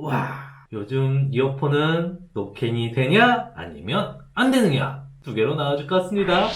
와, 요즘 이어폰은 노캔이 되냐? 아니면 안 되느냐? 두 개로 나눠줄 것 같습니다.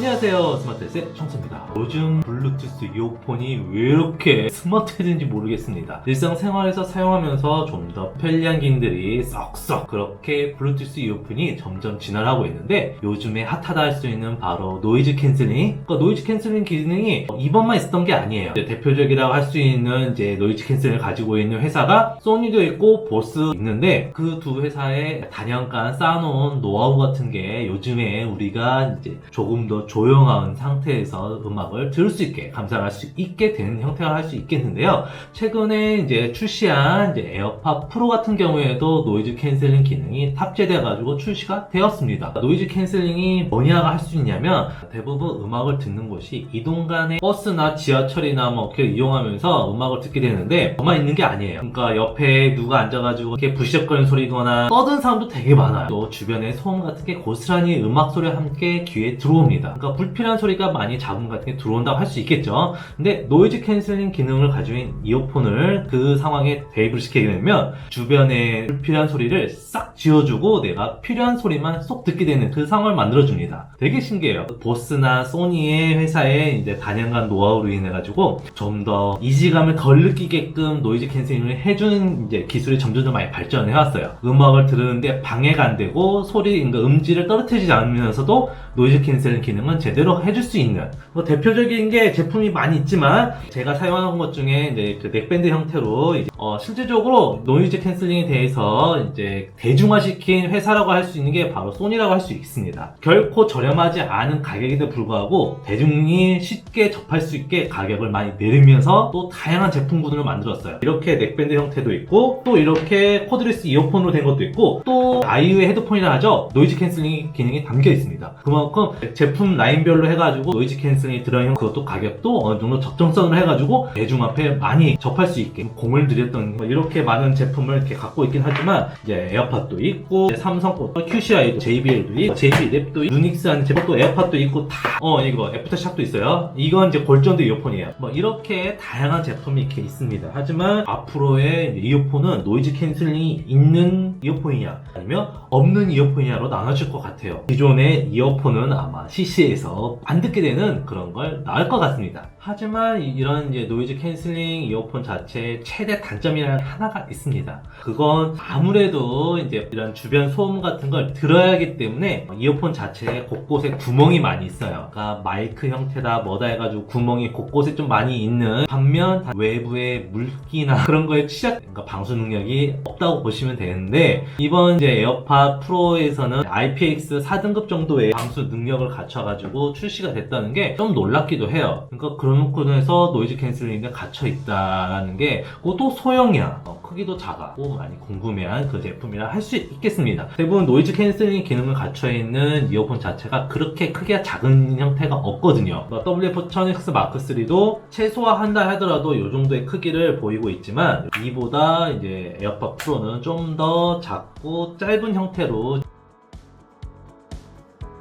안녕하세요. 스마트넷의 청소입니다. 요즘 블루투스 이어폰이 왜 이렇게 스마트해진지 모르겠습니다. 일상생활에서 사용하면서 좀 더 편리한 기능들이 썩썩 그렇게 블루투스 이어폰이 점점 진화하고 있는데 요즘에 핫하다 할 수 있는 바로 노이즈 캔슬링. 그러니까 노이즈 캔슬링 기능이 이번만 있었던 게 아니에요. 대표적이라고 할 수 있는 이제 노이즈 캔슬링을 가지고 있는 회사가 소니도 있고 보스 있는데 그 두 회사의 단연간 쌓아놓은 노하우 같은 게 요즘에 우리가 이제 조금 더 조용한 상태에서 음악을 들을 수 있게 감상할 수 있게 되는 형태가 할수 있겠는데요. 최근에 이제 출시한 이제 에어팟 프로 같은 경우에도 노이즈 캔슬링 기능이 탑재돼 가지고 출시가 되었습니다. 노이즈 캔슬링이 뭐냐가 할 수 있냐면 대부분 음악을 듣는 곳이 이동 간에 버스나 지하철이나 뭐 이렇게 이용하면서 음악을 듣게 되는데 저만 있는 게 아니에요. 그러니까 옆에 누가 앉아가지고 이렇게 부시적거리는 소리거나 떠든 사람도 되게 많아요. 또 주변에 소음 같은 게 고스란히 음악 소리와 함께 귀에 들어옵니다. 그러니까 불필요한 소리가 많이 잡음 같은 게 들어온다고 할 수 있겠죠. 근데 노이즈 캔슬링 기능을 있는 이어폰을 그 상황에 대입을 시키게 되면 주변에 불필요한 소리를 싹 지워주고 내가 필요한 소리만 쏙 듣게 되는 그 상황을 만들어줍니다. 되게 신기해요. 보스나 소니의 회사의 이제 단연간 노하우로 인해 가지고 좀 더 이지감을 덜 느끼게끔 노이즈 캔슬링을 해주는 이제 기술이 점점 더 많이 발전해 왔어요. 음악을 들으는데 방해가 안 되고 소리, 그러니까 음질을 떨어뜨리지 않으면서도 노이즈 캔슬링 기능 은 제대로 해줄 수 있는 뭐 대표적인 게 제품이 많이 있지만 제가 사용하는 것 중에 이제 그 넥밴드 형태로 이제 어, 실질적으로 노이즈 캔슬링에 대해서 이제 대중화시킨 회사라고 할 수 있는 게 바로 소니라고 할 수 있습니다. 결코 저렴하지 않은 가격에도 불구하고 대중이 쉽게 접할 수 있게 가격을 많이 내리면서 또 다양한 제품 구도를 만들었어요. 이렇게 넥밴드 형태도 있고 또 이렇게 코드레스 이어폰으로 된 것도 있고 또 아이유의 헤드폰이라 하죠. 노이즈 캔슬링 기능이 담겨 있습니다. 그만큼 제품 라인별로 해가지고 노이즈 캔슬링이 들어있는 그것도 가격도 어느 정도 적정선으로 해가지고 대중 앞에 많이 접할 수 있게 공을 들였던 뭐 이렇게 많은 제품을 이렇게 갖고 있긴 하지만 이제 에어팟도 있고 삼성 것도 QCI도 JBL도 있고 JB 랩도 있고 유닉스한 제품도 에어팟도 있고 다 어 이거 애프터샥도 있어요. 이건 이제 골전도 이어폰이에요. 뭐 이렇게 다양한 제품이 이렇게 있습니다. 하지만 앞으로의 이어폰은 노이즈 캔슬링이 있는 이어폰이냐 아니면 없는 이어폰이냐로 나눠질 것 같아요. 기존의 이어폰은 아마 CC에서 안 듣게 되는 그런 걸 나을 것 같습니다. 하지만 이- 이런 이제 노이즈 캔슬링 이어폰 자체의 최대 단점이라는 하나가 있습니다. 그건 아무래도 이제 이런 주변 소음 같은 걸 들어야 하기 때문에 이어폰 자체에 곳곳에 구멍이 많이 있어요. 그러니까 마이크 형태다 뭐다 해가지고 구멍이 곳곳에 좀 많이 있는 반면 외부의 물기나 그런 거에 취약, 그러니까 방수 능력이 없다고 보시면 되는데 이번 이제 에어팟 프로에서는 IPX 4등급 정도의 방수 능력을 갖춰가지고 출시가 됐다는 게 좀 놀랍기도 해요. 그러니까 그런 부분에서 노이즈 캔슬링이 갇혀 있다라는 게 그것도 소형이야. 어, 크기도 작아고 많이 궁금해한 그 제품이라 할 수 있겠습니다. 대부분 노이즈 캔슬링 기능을 갖춰 있는 이어폰 자체가 그렇게 크기가 작은 형태가 없거든요. WF-1000X 마크 3도 최소화한다 하더라도 이 정도의 크기를 보이고 있지만 이보다 이제 에어팟 프로는 좀 더 작고 짧은 형태로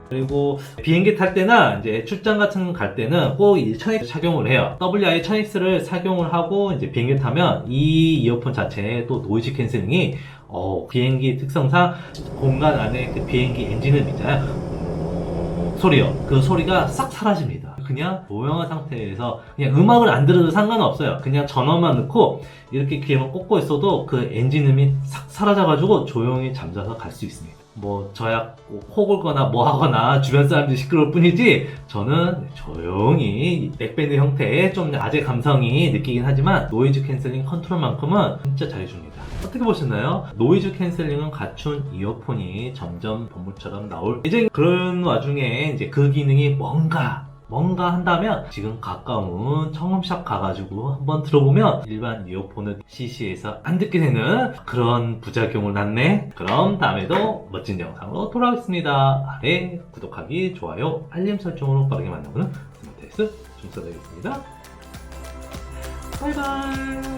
그리고 비행기 탈 때나 이제 출장 같은 거갈 때는 꼭이 1000X 착용을 해요. WI 1000X를 착용을 하고 이제 비행기 타면 이 이어폰 자체에 또 노이즈 캔슬링이 어, 비행기 특성상 공간 안에 그 비행기 엔진을 있잖아요. 소리요. 그 소리가 싹 사라집니다. 그냥 조용한 상태에서 그냥 음악을 안 들어도 상관없어요. 그냥 전원만 넣고 이렇게 귀에만 꽂고 있어도 그 엔진음이 싹 사라져가지고 조용히 잠자서 갈 수 있습니다. 뭐 저야 코 골거나 뭐 하거나 주변 사람들이 시끄러울 뿐이지 저는 조용히 넥밴드 형태의 좀 아재 감성이 느끼긴 하지만 노이즈 캔슬링 컨트롤만큼은 진짜 잘해줍니다. 어떻게 보셨나요? 노이즈 캔슬링은 갖춘 이어폰이 점점 보물처럼 나올 이제 그런 와중에 이제 그 기능이 뭔가 뭔가 한다면 지금 가까운 청음샵 가가지고 한번 들어보면 일반 이어폰은 CC에서 안 듣게 되는 그런 부작용을 낳네. 그럼 다음에도 멋진 영상으로 돌아오겠습니다. 아래 구독하기, 좋아요, 알림 설정으로 빠르게 만나보는 스마트S 준서되겠습니다. 바이바이. 짠.